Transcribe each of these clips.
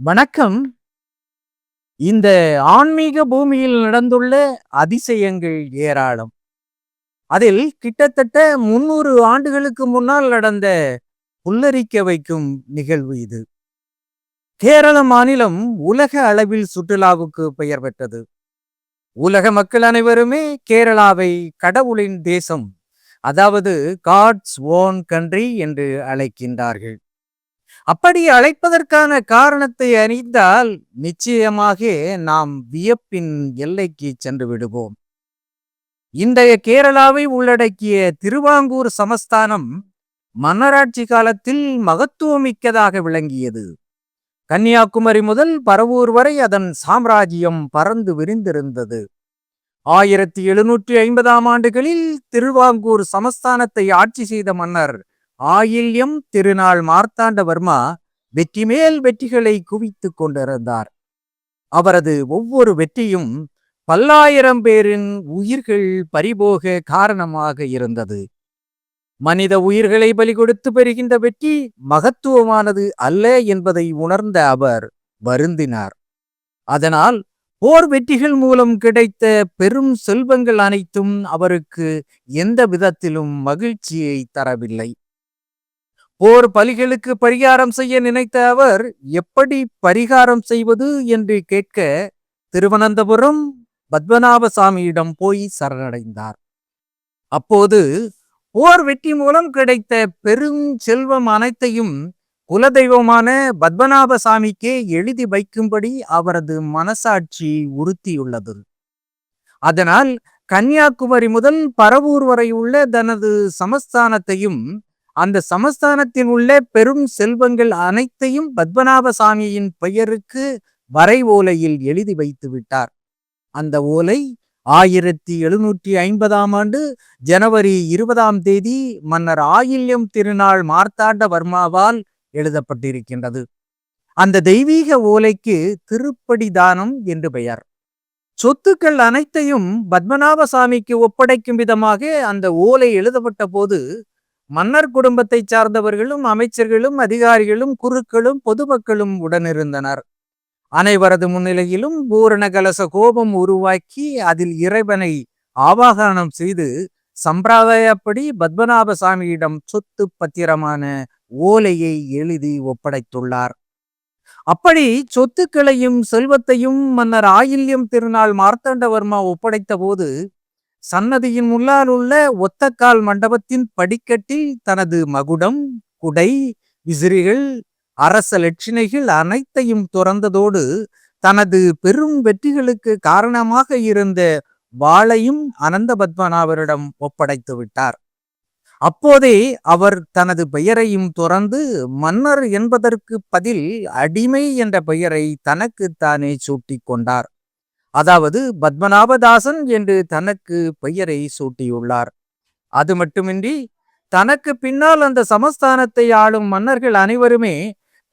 வணக்கம். இந்த ஆன்மீக பூமியில் நடந்துள்ள அதிசயங்கள் ஏராளம். அதில் கிட்டத்தட்ட 300 ஆண்டுகளுக்கு முன்னால் நடந்த புல்லரிக்க வைக்கும் நிகழ்வு இது. கேரள மாநிலம் உலக அளவில் சுற்றுலாவுக்கு பெயர் பெற்றது. உலக மக்கள் அனைவருமே கேரளாவை கடவுளின் தேசம் அதாவது காட்ஸ் ஓன் கண்ட்ரி என்று அழைக்கின்றார்கள். அப்படி அழைப்பதற்கான காரணத்தை அறிந்தால் நிச்சயமாக நாம் வியப்பின் எல்லைக்கு சென்று விடுவோம். இன்றைய கேரளாவை உள்ளடக்கிய திருவாங்கூர் சமஸ்தானம் மன்னராட்சி காலத்தில் மகத்துவமிக்கதாக விளங்கியது. கன்னியாகுமரி முதல் பரவூர் வரை அதன் சாம்ராஜ்யம் பறந்து விரிந்திருந்தது. ஆயிரத்தி எழுநூற்றி ஐம்பதாம் ஆண்டுகளில் திருவாங்கூர் சமஸ்தானத்தை ஆட்சி செய்த மன்னர் ஆயில்யம் திருநாள் மார்த்தாண்டவர்மா வெற்றி மேல் வெற்றிகளை குவித்துக் கொண்டிருந்தார். அவரது ஒவ்வொரு வெற்றியும் பல்லாயிரம் பேரின் உயிர்கள் பறிபோக காரணமாக இருந்தது. மனித உயிர்களை பலி கொடுத்து பெறுகின்ற வெற்றி மகத்துவமானது அல்ல என்பதை உணர்ந்த அவர் வருந்தினார். அதனால் போர் வெற்றிகள் மூலம் கிடைத்த பெரும் செல்வங்கள் அனைத்தும் அவருக்கு எந்த விதத்திலும் மகிழ்ச்சியை தரவில்லை. போர் பலிகளுக்கு பரிகாரம் செய்ய நினைத்த அவர் எப்படி பரிகாரம் செய்வது என்று கேட்க திருவனந்தபுரம் பத்மநாபசாமியிடம் போய் சரணடைந்தார். அப்போது போர் வெற்றி மூலம் கிடைத்த பெரும் செல்வம் அனைத்தையும் குலதெய்வமான பத்மநாபசாமிக்கே எழுதி வைக்கும்படி அவரது மனசாட்சி உறுத்தியுள்ளது. அதனால் கன்னியாகுமரி முதல் பரவூர் வரை உள்ள தனது சமஸ்தானத்தையும் அந்த சமஸ்தானத்தில் உள்ள பெரும் செல்வங்கள் அனைத்தையும் பத்மநாபசாமியின் பெயருக்கு வரை ஓலையில் எழுதி வைத்து விட்டார். அந்த ஓலை ஆயிரத்தி எழுநூற்றி ஐம்பதாம் ஆண்டு ஜனவரி இருபதாம் தேதி மன்னர் ஆயில்யம் திருநாள் மார்த்தாண்டவர்மாவால் எழுதப்பட்டிருக்கின்றது. அந்த தெய்வீக ஓலைக்கு திருப்படி தானம் என்று பெயர். சொத்துக்கள் அனைத்தையும் பத்மநாபசாமிக்கு ஒப்படைக்கும் விதமாக அந்த ஓலை எழுதப்பட்ட போது மன்னர் குடும்பத்தை சார்ந்தவர்களும் அமைச்சர்களும் அதிகாரிகளும் குருக்களும் பொதுமக்களும் உடனிருந்தனர். அனைவரது முன்னிலையிலும் பூரண கலச கோபம் உருவாக்கி அதில் இறைவனை ஆவாகனம் செய்து சம்பிரதாயப்படி பத்மநாபசாமியிடம் சொத்து பத்திரமான ஓலையை எழுதி ஒப்படைத்துள்ளார். அப்படி சொத்துக்களையும் செல்வத்தையும் மன்னர் ஆயில்யம் திருநாள் மார்த்தாண்டவர்மா ஒப்படைத்த போது சன்னதியின் முன்னால் உள்ள ஒத்தக்கால் மண்டபத்தின் படிக்கட்டில் தனது மகுடம் குடை விசிறிகள் அரச லட்சணைகள் அனைத்தையும் துறந்ததோடு தனது பெரும் வெற்றிகளுக்கு காரணமாக இருந்த வாளையும் அனந்த பத்மநாபரிடம் ஒப்படைத்து விட்டார். அப்போதே அவர் தனது பெயரையும் துறந்து மன்னர் என்பதற்கு பதில் அடிமை என்ற பெயரை தனக்குத்தானே சூட்டிக் கொண்டார். அதாவது பத்மநாபதாசன் என்று தனக்கு பெயரை சூட்டியுள்ளார். அது மட்டுமின்றி தனக்கு பின்னால் அந்த சமஸ்தானத்தை ஆளும் மன்னர்கள் அனைவருமே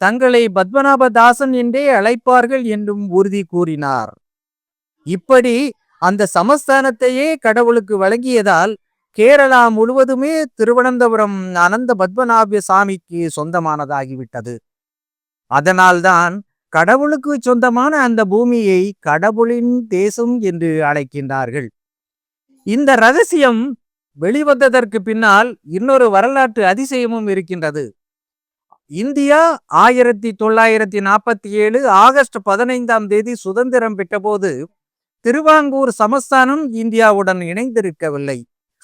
தங்களை பத்மநாபதாசன் என்றே அழைப்பார்கள் என்றும் உறுதி கூறினார். இப்படி அந்த சமஸ்தானத்தையே கடவுளுக்கு வழங்கியதால் கேரளா முழுவதுமே திருவனந்தபுரம் அனந்த பத்மநாப சாமிக்கு சொந்தமானதாகிவிட்டது. அதனால்தான் கடவுளுக்கு சொந்தமான அந்த பூமியை கடவுளின் தேசம் என்று அழைக்கின்றார்கள். இந்த ரகசியம் வெளிவந்ததற்கு பின்னால் இன்னொரு வரலாற்று அதிசயமும் இருக்கின்றது. இந்தியா ஆயிரத்தி தொள்ளாயிரத்தி நாற்பத்தி ஏழு ஆகஸ்ட் பதினைந்தாம் தேதி சுதந்திரம் பெற்றபோது திருவாங்கூர் சமஸ்தானம் இந்தியாவுடன் இணைந்திருக்கவில்லை.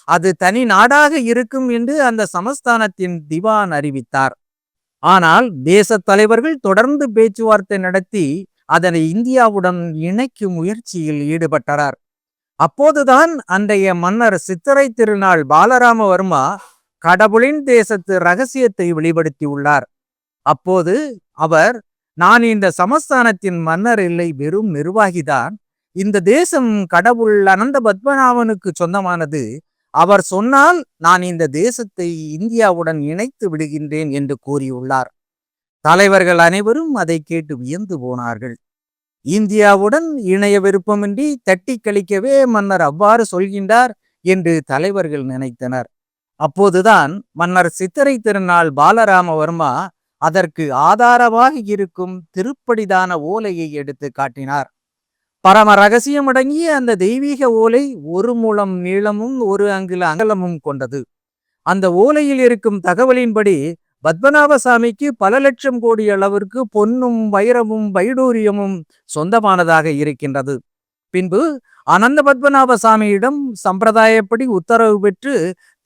அது தனி நாடாக இருக்கும் என்று அந்த சமஸ்தானத்தின் திவான் அறிவித்தார். ஆனால் தேச தலைவர்கள் தொடர்ந்து பேச்சுவார்த்தை நடத்தி அதனை இந்தியாவுடன் இணைக்கும் முயற்சியில் ஈடுபட்டனர். அப்போதுதான் அன்றைய மன்னர் சித்திரை திருநாள் பாலராமவர்மா கடவுளின் தேசத்து ரகசியத்தை வெளிப்படுத்தியுள்ளார். அப்போது அவர் நான் இந்த சமஸ்தானத்தின் மன்னர் இல்லை வெறும் நிர்வாகிதான். இந்த தேசம் கடவுள் அனந்த பத்மநாபனுக்கு சொந்தமானது. அவர் சொன்னால் நான் இந்த தேசத்தை இந்தியாவுடன் இணைத்து விடுகின்றேன் என்று கூறியுள்ளார். தலைவர்கள் அனைவரும் அதை கேட்டு வியந்து போனார்கள். இந்தியாவுடன் இணைய விருப்பமின்றி தட்டி கழிக்கவே மன்னர் அவ்வாறு சொல்கின்றார் என்று தலைவர்கள் நினைத்தனர். அப்போதுதான் மன்னர் சித்திரை திருநாள் பாலராமவர்மா அதற்கு ஆதாரமாக இருக்கும் திருப்படிதான ஓலையை எடுத்து காட்டினார் பரம ரகசியம் அடங்கிய அந்த தெய்வீக ஓலை ஒரு மூலம் நீளமும் ஒரு அங்குல அகலமும் கொண்டது. அந்த ஓலையில் இருக்கும் தகவலின்படி பத்மநாபசாமிக்கு பல லட்சம் கோடி அளவிற்கு பொன்னும் வைரமும் வைடூரியமும் சொந்தமானதாக இருக்கின்றது. பின்பு அனந்த பத்மநாப சாமியிடம் சம்பிரதாயப்படி உத்தரவு பெற்று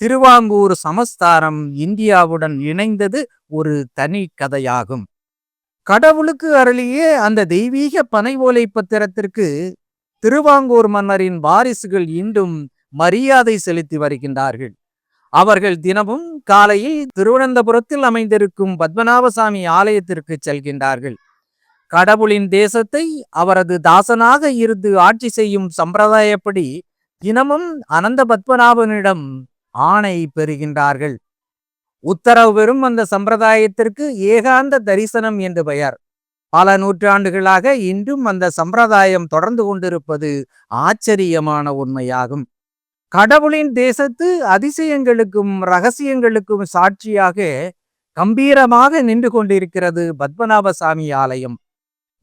திருவாங்கூர் சமஸ்தானம் இந்தியாவுடன் இணைந்தது ஒரு தனி கதையாகும். கடவுளுக்கு அருளிய அந்த தெய்வீக பனை ஓலை பத்திரத்திற்கு திருவாங்கூர் மன்னரின் வாரிசுகள் இன்றும் மரியாதை செலுத்தி வருகின்றார்கள். அவர்கள் தினமும் காலையில் திருவனந்தபுரத்தில் அமைந்திருக்கும் பத்மநாபசாமி ஆலயத்திற்கு செல்கின்றார்கள். கடவுளின் தேசத்தை அவரது தாசனாக இருந்து ஆட்சி செய்யும் சம்பிரதாயப்படி தினமும் அனந்த பத்மநாபனிடம் ஆணை பெறுகின்றார்கள். உத்தரவு பெறும் அந்த சம்பிரதாயத்திற்கு ஏகாந்த தரிசனம் என்று பெயர். பல நூற்றாண்டுகளாக இன்றும் அந்த சம்பிரதாயம் தொடர்ந்து கொண்டிருப்பது ஆச்சரியமான உண்மையாகும். கடவுளின் தேசத்து அதிசயங்களுக்கும் ரகசியங்களுக்கும் சாட்சியாக கம்பீரமாக நின்று கொண்டிருக்கிறது பத்மநாபசாமி ஆலயம்.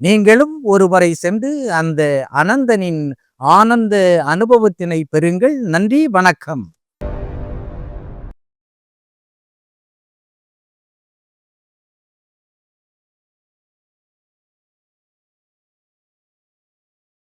நீங்களும் ஒருவரை சென்று அந்த அனந்தனின் ஆனந்த அனுபவத்தினை பெறுங்கள். நன்றி வணக்கம்.